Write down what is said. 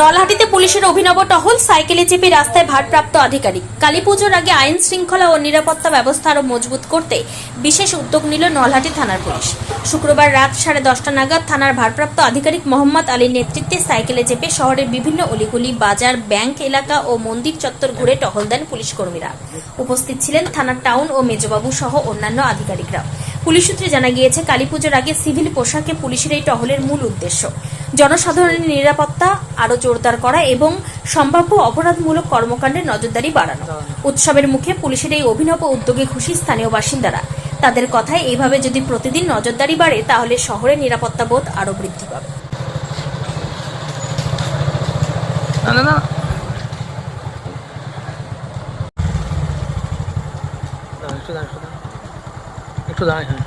নলহাটিতে পুলিশের অভিনব টহল, সাইকেলে চেপে রাস্তায় ভারপ্রাপ্ত আধিকারিক। কালী পুজোর আগে আইন শৃঙ্খলা ও নিরাপত্তা ব্যবস্থা আরও মজবুত করতে বিশেষ উদ্যোগ নিল নলহাটি থানার পুলিশ। শুক্রবার রাত সাড়ে দশটা নাগাদ থানার ভারপ্রাপ্ত আধিকারিক মোহাম্মদ আলীর নেতৃত্বে সাইকেলে চেপে শহরের বিভিন্ন অলিগুলি, বাজার, ব্যাংক, এলাকা ও মন্দির চত্বর ঘুরে টহল দেন পুলিশ কর্মীরা। উপস্থিত ছিলেন থানার টাউন ও মেজবাবু সহ অন্যান্য আধিকারিকরা। পুলিশ সূত্রে জানা গিয়েছে, কালীপুজোর আগে সিভিল পোশাকে পুলিশের এই টহলের মূল উদ্দেশ্য। জনসাধারণের নিরাপত্তা আরও জোরদার করা এবং সম্ভাব্য অপরাধমূলক কর্মকাণ্ডে নজরদারি বাড়ানো। উৎসবের মুখে পুলিশের এই অভিনব উদ্যোগে খুশি স্থানীয় বাসিন্দারা। তাদের কথায় এইভাবে যদি প্রতিদিন নজরদারি বাড়ে, তাহলে শহরের নিরাপত্তা বোধ আরও বৃদ্ধি পাবে। একটু দাঁড়ান হ্যাঁ